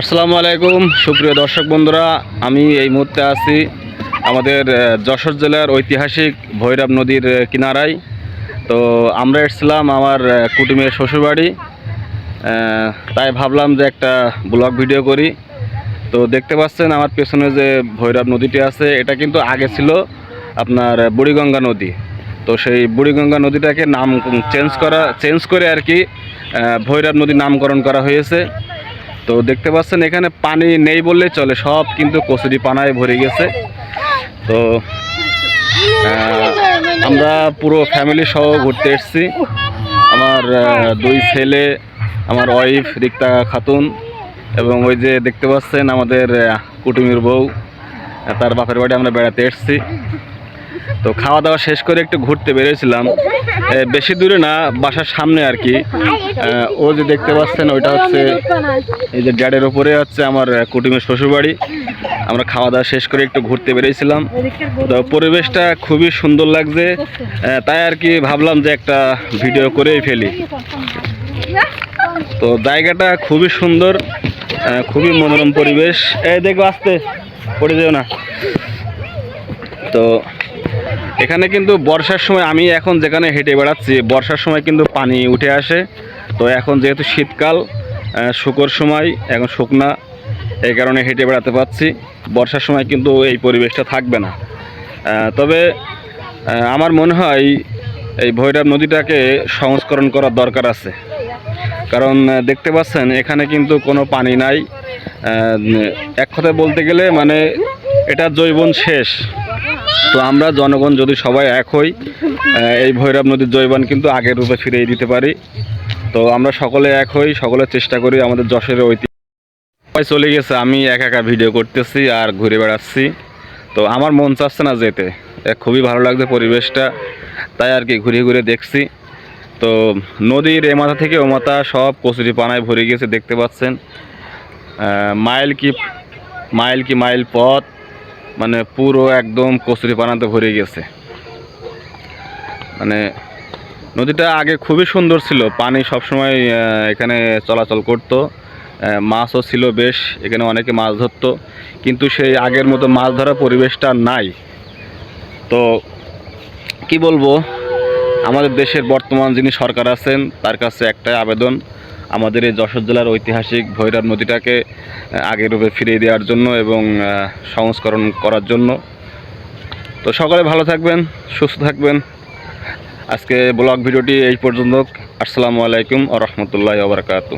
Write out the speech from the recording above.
আসসালামু আলাইকুম, সুপ্রিয় দর্শক বন্ধুরা, আমি এই মুহূর্তে আছি আমাদের যশোর জেলার ঐতিহাসিক ভৈরব নদীর কিনারায়। তো আমরা এসেছিলাম আমার কুটুমের শ্বশুরবাড়ি। তাই ভাবলাম যে একটা ব্লগ ভিডিও করি। তো দেখতে পাচ্ছেন আমার পেছনে যে ভৈরব নদীটি আছে, এটা কিন্তু আগে ছিল আপনার বুড়িগঙ্গা নদী। তো সেই বুড়িগঙ্গা নদীটাকে নাম চেঞ্জ করা, চেঞ্জ করে আর কি ভৈরব নদীর নামকরণ করা হয়েছে। তো দেখতে পাচ্ছেন এখানে পানি নেই বললেই চলে, সব কিন্তু কচুরি পানায় ভরে গেছে। তো আমরা পুরো ফ্যামিলি সহ ঘুরতে এসেছি। আমার দুই ছেলে, আমার ওয়াইফ রিক্তা খাতুন এবং ওই যে দেখতে পাচ্ছেন আমাদের কুটুমির বউ, তার বাপের বাড়ি আমরা বেড়াতে এসেছি। তো খাওয়া দাওয়া শেষ করে একটু ঘুরতে বেরিয়েছিলাম। বেশি দূরে না, বাসার সামনে আর কি। ও যে দেখতে পাচ্ছেন, ওইটা হচ্ছে এই যে ড্যাডের ওপরে হচ্ছে আমার কুটুমের শ্বশুরবাড়ি। আমরা খাওয়া দাওয়া শেষ করে একটু ঘুরতে বেরিয়েছিলাম। তো পরিবেশটা খুবই সুন্দর লাগছে। তাই আর কি ভাবলাম যে একটা ভিডিও করেই ফেলি। তো জায়গাটা খুবই সুন্দর খুবই মনোরম পরিবেশ। এই দেখো আসতে, পড়ে যেও না। তো এখানে কিন্তু বর্ষার সময় আমি এখন যেখানে হেঁটে বেড়াচ্ছি, বর্ষার সময় কিন্তু পানি উঠে আসে। তো এখন যেহেতু শীতকাল শুকোর সময়, এখন শুকনা, এই কারণে হেঁটে বেড়াতে পারছি। বর্ষার সময় কিন্তু এই পরিবেশটা থাকবে না। তবে আমার মনে হয় এই ভৈরব নদীটাকে সংস্করণ করার দরকার আছে। কারণ দেখতে পাচ্ছেন, এখানে কিন্তু কোনো পানি নাই। এক কথায় বলতে গেলে মানে এটা জৈবন শেষ। তো আমরা জনগণ যদি সবাই এক হই এই ভৈরব নদীর জৈবন কিন্তু আগের রূপে ফিরিয়ে দিতে পারি। তো আমরা সকলে এক হই, সকলে চেষ্টা করি আমাদের যশোরের ঐতিহ্য সবাই চলে গেছে, আমি একা একা ভিডিও করতেছি আর ঘুরে বেড়াচ্ছি। তো আমার মন চাচ্ছে না যেতে খুবই ভালো লাগছে পরিবেশটা, তাই আর কি ঘুরে ঘুরে দেখছি। তো নদীর এ মাথা থেকে ও মাথা সব কচুরি পানায় ভরে গেছে, দেখতে পাচ্ছেন। মাইল কি মাইল কি মাইল পথ মানে পুরো একদম কচুরি পানাতে ভরে গেছে। মানে নদীটা আগে খুবই সুন্দর ছিল, পানি সবসময় এখানে চলাচল করতো। মাছও ছিল বেশ, এখানে অনেকে মাছ ধরতো, কিন্তু সেই আগের মতো মাছ ধরার পরিবেশটা নাই। তো কি বলব, আমাদের দেশের বর্তমান যিনি সরকার আছেন, তার কাছে একটাই আবেদন আমাদের এই যশোর জেলার ঐতিহাসিক ভৈরব নদীটাকে আগের রূপে ফিরিয়ে দেওয়ার জন্য এবং সংস্করণ করার জন্য। তো সকলে ভালো থাকবেন, সুস্থ থাকবেন। আজকে ব্লগ ভিডিওটি এই পর্যন্ত আসসালামু আলাইকুম ও রহমতুল্লাহ ওবরাকাতু